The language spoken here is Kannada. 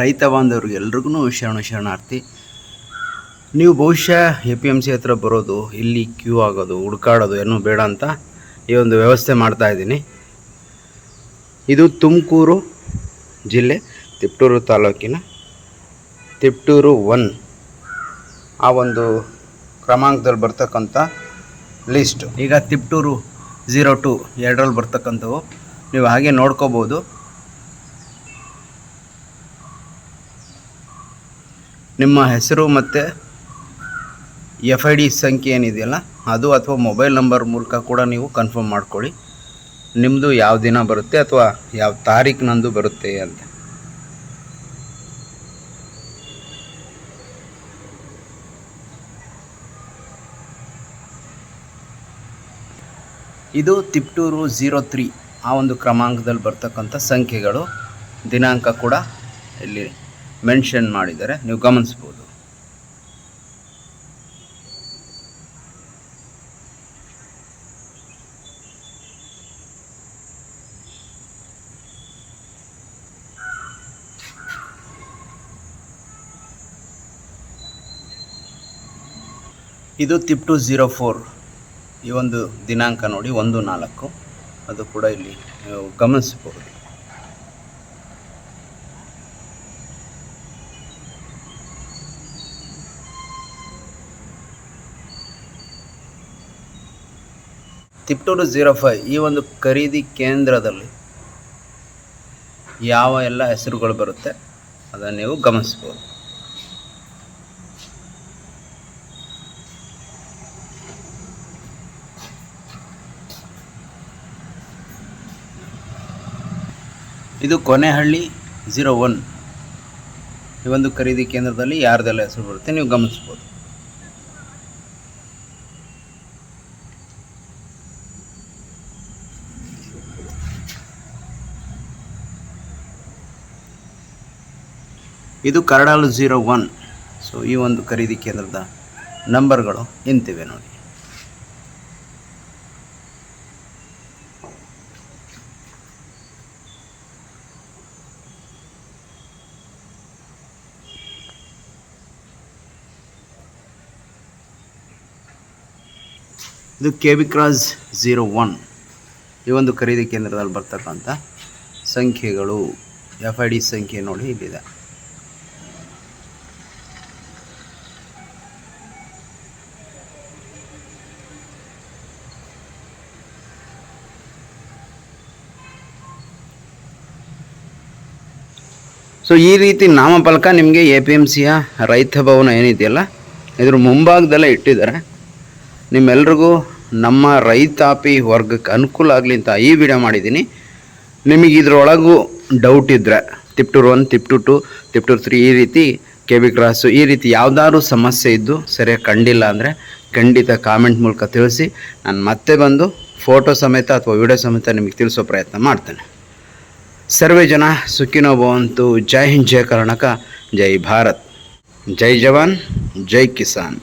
ರೈತ ಬಾಂಧವ್ರಿಗೆ ಎಲ್ರಿಗೂ ಶರಣ ಶರಣಾರ್ಥಿ. ನೀವು ಬಹುಶಃ ಎ ಪಿ ಎಂ ಸಿ ಹತ್ರ ಬರೋದು, ಇಲ್ಲಿ ಕ್ಯೂ ಆಗೋದು, ಹುಡ್ಕಾಡೋದು ಏನೂ ಬೇಡ ಅಂತ ಈ ಒಂದು ವ್ಯವಸ್ಥೆ ಮಾಡ್ತಾ ಇದ್ದೀನಿ. ಇದು ತುಮಕೂರು ಜಿಲ್ಲೆ, ತಿಪ್ಟೂರು ತಾಲೂಕಿನ ತಿಪ್ಟೂರು ಒನ್. ಆ ಒಂದು ಕ್ರಮಾಂಕದಲ್ಲಿ ಬರ್ತಕ್ಕಂಥ ಲಿಸ್ಟ್. ಈಗ ತಿಪ್ಟೂರು ಝೀರೋ ಟು ಎರಡರಲ್ಲಿ ಬರ್ತಕ್ಕಂಥವು. ನೀವು ಹಾಗೆ ನೋಡ್ಕೋಬೋದು. ನಿಮ್ಮ ಹೆಸರು ಮತ್ತು ಎಫ್ ಐ ಡಿ ಸಂಖ್ಯೆ ಏನಿದೆಯಲ್ಲ, ಅದು ಅಥವಾ ಮೊಬೈಲ್ ನಂಬರ್ ಮೂಲಕ ಕೂಡ ನೀವು ಕನ್ಫರ್ಮ್ ಮಾಡ್ಕೊಳ್ಳಿ. ನಿಮ್ಮದು ಯಾವ ದಿನ ಬರುತ್ತೆ ಅಥವಾ ಯಾವ ತಾರೀಕಿನಂದು ಬರುತ್ತೆ ಅಂತ. ಇದು ತಿಪ್ಟೂರು ಝೀರೋ ಆ ಒಂದು ಕ್ರಮಾಂಕದಲ್ಲಿ ಬರ್ತಕ್ಕಂಥ ಸಂಖ್ಯೆಗಳು. ದಿನಾಂಕ ಕೂಡ ಇಲ್ಲಿ ಮೆನ್ಷನ್ ಮಾಡಿದರೆ ನೀವು ಗಮನಿಸ್ಬೋದು ಇದು ತಿಪ್ಟು ಝೀರೋ ಫೋರ್ ಈ ಒಂದು ದಿನಾಂಕ ನೋಡಿ, ಒಂದು ನಾಲ್ಕು. ಅದು ಕೂಡ ಇಲ್ಲಿ ನೀವು ಗಮನಿಸಬಹುದು. ತಿಪ್ಟೂರು ಝೀರೋ ಫೈವ್ ಈ ಒಂದು ಖರೀದಿ ಕೇಂದ್ರದಲ್ಲಿ ಯಾವ ಎಲ್ಲ ಹೆಸರುಗಳು ಬರುತ್ತೆ ಅದನ್ನು ನೀವು ಗಮನಿಸ್ಬೋದು. ಇದು ಕೊನೆಹಳ್ಳಿ ಝೀರೋ ಒನ್ ಈ ಒಂದು ಖರೀದಿ ಕೇಂದ್ರದಲ್ಲಿ ಯಾರ್ದೆಲ್ಲ ಹೆಸರು ಬರುತ್ತೆ ನೀವು ಗಮನಿಸ್ಬೋದು. ಇದು ಕರಡಾಲು ಝೀರೋ ಒನ್. ಸೊ ಈ ಒಂದು ಖರೀದಿ ಕೇಂದ್ರದ ನಂಬರ್ಗಳು ಇಂತಿವೆ ನೋಡಿ. ಇದು K B cross zero one. ಈ ಒಂದು ಖರೀದಿ ಕೇಂದ್ರದಲ್ಲಿ ಬರ್ತಕ್ಕಂಥ ಸಂಖ್ಯೆಗಳು ಎಫ್ ಐ ಡಿ ಸಂಖ್ಯೆ ನೋಡಿ ಇಲ್ಲಿದೆ. ಸೊ ಈ ರೀತಿ ನಾಮಫಲಕ ನಿಮಗೆ ಎ ಪಿ ಎಂ ಸಿಯ ರೈತ ಭವನ ಏನಿದೆಯಲ್ಲ, ಇದ್ರ ಮುಂಭಾಗದಲ್ಲೇ ಇಟ್ಟಿದ್ದಾರೆ. ನಿಮ್ಮೆಲ್ರಿಗೂ ನಮ್ಮ ರೈತಾಪಿ ವರ್ಗಕ್ಕೆ ಅನುಕೂಲ ಆಗಲಿ ಅಂತ ಈ ವಿಡಿಯೋ ಮಾಡಿದ್ದೀನಿ. ನಿಮಗೆ ಇದರೊಳಗೂ ಡೌಟ್ ಇದ್ದರೆ Tiptur one Tiptur two Tiptur three ಈ ರೀತಿ ಕೆ ಬಿ ಕ್ರಾಸು ಈ ರೀತಿ ಯಾವುದಾದ್ರೂ ಸಮಸ್ಯೆ ಇದ್ದು ಸರಿಯಾಗಿ ಕಂಡಿಲ್ಲ ಅಂದರೆ ಖಂಡಿತ ಕಾಮೆಂಟ್ ಮೂಲಕ ತಿಳಿಸಿ. ನಾನು ಮತ್ತೆ ಬಂದು ಫೋಟೋ ಸಮೇತ ಅಥವಾ ವಿಡಿಯೋ ಸಮೇತ ನಿಮಗೆ ತಿಳಿಸೋ ಪ್ರಯತ್ನ ಮಾಡ್ತೇನೆ. ಸರ್ವೇ ಜನ ಸುಖಿನೋ ಭವಂತು ಜೈ ಹಿಂದ್ ಜೈ ಕರ್ನಾಟಕ ಜೈ ಭಾರತ್ ಜೈ ಜವಾನ್ ಜೈ ಕಿಸಾನ್